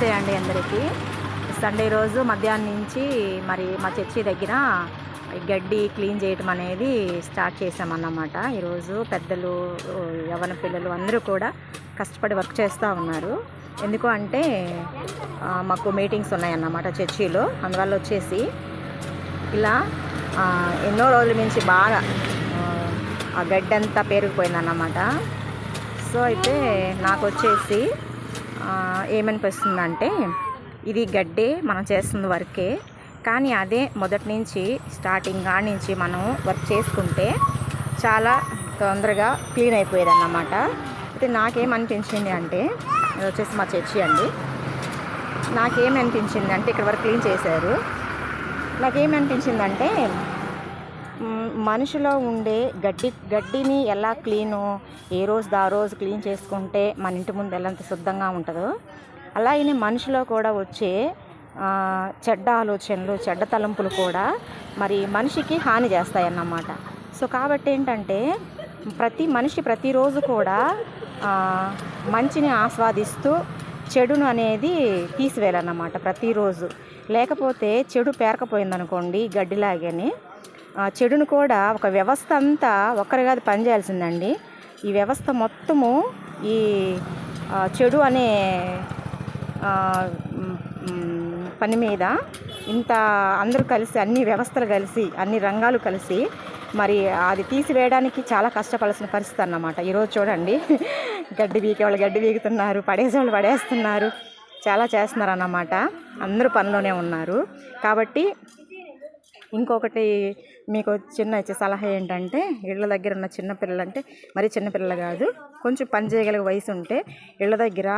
నమస్తే అండి అందరికీ. సండే రోజు మధ్యాహ్నం నుంచి మరి మా చర్చి దగ్గర గడ్డి క్లీన్ చేయటం అనేది స్టార్ట్ చేసామన్నమాట ఈరోజు పెద్దలు యవన పిల్లలు అందరూ కూడా కష్టపడి వర్క్ చేస్తూ ఉన్నారు. ఎందుకు అంటే మాకు మీటింగ్స్ ఉన్నాయన్నమాట చర్చిలో. అందువల్ల వచ్చేసి ఇలా ఎన్నో రోజుల నుంచి బాగా ఆ, గడ్డంతా పేరుకుపోయిందన్నమాట. సో అయితే నాకు వచ్చేసి ఏమనిపిస్తుందంటే ఇది గడ్డే మనం చేస్తుంది వర్కే. కానీ అదే మొదటి నుంచి స్టార్టింగ్ కాడి నుంచి మనం వర్క్ చేసుకుంటే చాలా తొందరగా క్లీన్ అయిపోయేది అన్నమాట అయితే నాకేమనిపించింది అంటే ఇది వచ్చేసి మా చర్చి అండి. నాకేమనిపించింది అంటే ఇక్కడ వరకు క్లీన్ చేశారు. నాకేమనిపించిందంటే మ్, మనిషిలో ఉండే గడ్డి గడ్డిని ఎలా క్లీను ఏ రోజు ఆ రోజు క్లీన్ చేసుకుంటే మన ఇంటి ముందు ఎలా శుద్ధంగా ఉంటుందో అలాగనే మనిషిలో కూడా వచ్చే చెడ్డ ఆలోచనలు చెడ్డ తలంపులు కూడా మరి మనిషికి హాని చేస్తాయన్నమాట. సో కాబట్టి ఏంటంటే ప్రతి మనిషి ప్రతిరోజు కూడా మంచిని ఆస్వాదిస్తూ చెడును అనేది తీసివేయాలన్నమాట ప్రతిరోజు. లేకపోతే చెడు పేరకపోయిందనుకోండి గడ్డిలాగని ఆ చెడును కూడా ఒక వ్యవస్థ అంతా ఒక్కరిగా అది పనిచేయాల్సిందండి ఈ వ్యవస్థ మొత్తము ఈ చెడు అనే పని మీద ఇంత అందరూ కలిసి అన్ని వ్యవస్థలు కలిసి అన్ని రంగాలు కలిసి మరి అది తీసివేయడానికి చాలా కష్టపడాల్సిన పరిస్థితి అన్నమాట. ఈరోజు చూడండి గడ్డి బీకే వాళ్ళు గడ్డి బీగుతున్నారు పడేసే వాళ్ళు పడేస్తున్నారు చాలా చేస్తున్నారు అన్నమాట అందరూ పనిలోనే ఉన్నారు. కాబట్టి ఇంకొకటి మీకు చిన్న ఇచ్చే సలహా ఏంటంటే ఇళ్ళ దగ్గర ఉన్న చిన్నపిల్లలు అంటే మరీ చిన్నపిల్లలు కాదు కొంచెం పని చేయగలిగే వయసు ఉంటే ఇళ్ళ దగ్గర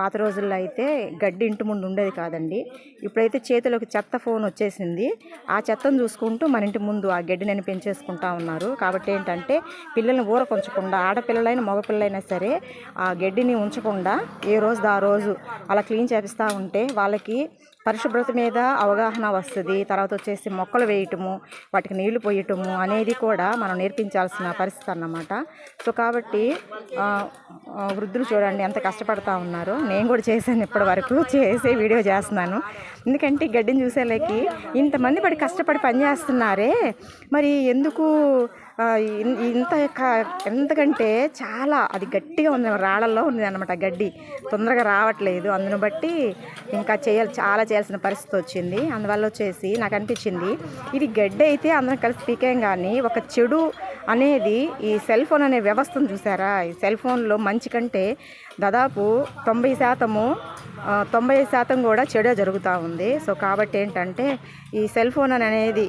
పాత రోజుల్లో అయితే గడ్డి ఇంటి ముందు ఉండేది కాదండి. ఇప్పుడైతే చేతిలోకి చెత్త ఫోన్ వచ్చేసింది. ఆ చెత్తను చూసుకుంటూ మన ఇంటి ముందు ఆ గడ్డిని పెంచేసుకుంటా ఉన్నారు. కాబట్టి ఏంటంటే పిల్లల్ని ఊరకొంచకుండా ఆడపిల్లలైనా మగపిల్లలైనా సరే ఆ గడ్డిని ఉంచకుండా ఏ రోజు ఆ రోజు అలా క్లీన్ చేపిస్తూ ఉంటే వాళ్ళకి పరిశుభ్రత మీద అవగాహన వస్తుంది. తర్వాత వచ్చేసి మొక్కలు వేయటము వాటికి నీళ్ళు పోయటము అనేది కూడా మనం నేర్పించాల్సిన పరిస్థితి అన్నమాట. సో కాబట్టి వృద్ధులు చూడండి ఎంత కష్టపడతా ఉన్నారు. నేను కూడా చేశాను ఇప్పటి వరకు చేసే వీడియో చేస్తున్నాను. ఎందుకంటే గడ్డిని చూసేలేకి ఇంతమంది పడి కష్టపడి పనిచేస్తున్నారే మరి ఎందుకు ఇంత క- ఎంతకంటే చాలా అది గట్టిగా ఉంది రాళ్ళల్లో ఉంది అనమాట గడ్డి. తొందరగా రావట్లేదు. అందును బట్టి ఇంకా చేయాలి చాలా చేయాల్సిన పరిస్థితి వచ్చింది. అందువల్ల వచ్చేసి నాకు అనిపించింది ఇది గడ్డి అయితే అందరం కలిసి పీకేం కానీ ఒక చెడు అనేది ఈ సెల్ ఫోన్ అనే వ్యవస్థను చూసారా? ఈ సెల్ ఫోన్లో మంచి కంటే దాదాపు తొంభై శాతము తొంభై శాతం కూడా చెడే జరుగుతూ ఉంది. సో కాబట్టి ఏంటంటే ఈ సెల్ ఫోన్ అని అనేది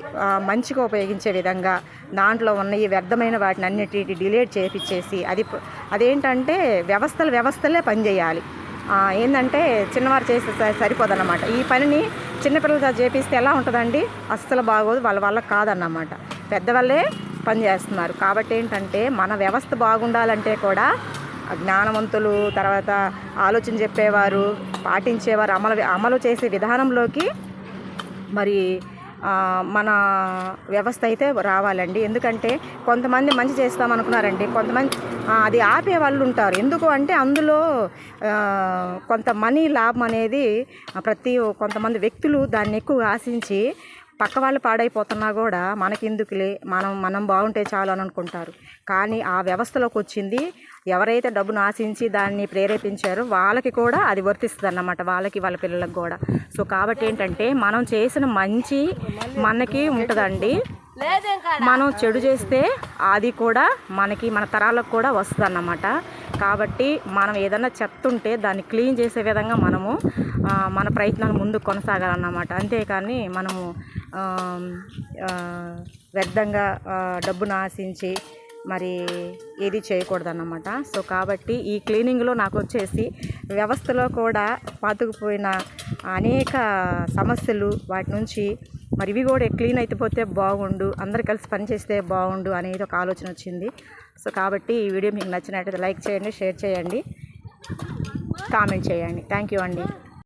మంచిగా ఉపయోగించే విధంగా దాంట్లో ఉన్న ఈ వ్యర్థమైన వాటిని అన్నిటి డిలీట్ చేపించేసి అది అదేంటంటే వ్యవస్థలు వ్యవస్థలే పనిచేయాలి. ఏంటంటే చిన్నవారు చేస్తే సరిపోదన్నమాట. ఈ పనిని చిన్నపిల్లలతో చేపిస్తే ఎలా ఉంటుందండి? అస్సలు బాగోదు వాళ్ళ వల్ల కాదన్నమాట. పెద్దవాళ్ళే పనిచేస్తున్నారు కాబట్టి ఏంటంటే మన వ్యవస్థ బాగుండాలంటే కూడా జ్ఞానవంతులు తర్వాత ఆలోచన చెప్పేవారు పాటించేవారు అమలు అమలు చేసే విధానంలోకి మరి మన వ్యవస్థ అయితే రావాలండి. ఎందుకంటే కొంతమంది మంచి చేస్తామనుకున్నారండి. కొంతమంది అది ఆపే వాళ్ళు ఉంటారు. ఎందుకు అంటే అందులో కొంత మనీ లాభం అనేది ప్రతి కొంతమంది వ్యక్తులు దాన్ని ఎక్కువ ఆశించి పక్క వాళ్ళు పాడైపోతున్నా కూడా మనకెందుకులే? మనం మనం బాగుంటే చాలు అని అనుకుంటారు. కానీ ఆ వ్యవస్థలోకి వచ్చింది ఎవరైతే డబ్బును ఆశించి దాన్ని ప్రేరేపించారో వాళ్ళకి కూడా అది వర్తిస్తుంది అన్నమాట వాళ్ళకి వాళ్ళ పిల్లలకు కూడా. సో కాబట్టి ఏంటంటే మనం చేసిన మంచి మనకి ఉంటుందండి. మనం చెడు చేస్తే అది కూడా మనకి మన తరాలకు కూడా వస్తుంది అన్నమాట కాబట్టి మనం ఏదైనా చెత్త ఉంటే దాన్ని క్లీన్ చేసే విధంగా మనము మన ప్రయత్నాలు ముందుకు కొనసాగాలన్నమాట. అంతేకాని మనము వ్యర్థంగా డబ్బును ఆశించి మరి ఏది చేయకూడదన్నమాట. సో కాబట్టి ఈ క్లీనింగ్లో నాకు వచ్చేసి వ్యవస్థలో కూడా పాతుకుపోయిన అనేక సమస్యలు వాటి నుంచి మరి ఇవి కూడా క్లీన్ అయిపోతే బాగుండు అందరు కలిసి పనిచేస్తే బాగుండు అనేది ఒక ఆలోచన వచ్చింది. సో కాబట్టి ఈ వీడియో మీకు నచ్చినట్టయితే లైక్ చేయండి షేర్ చేయండి కామెంట్ చేయండి. థ్యాంక్ యూ అండి.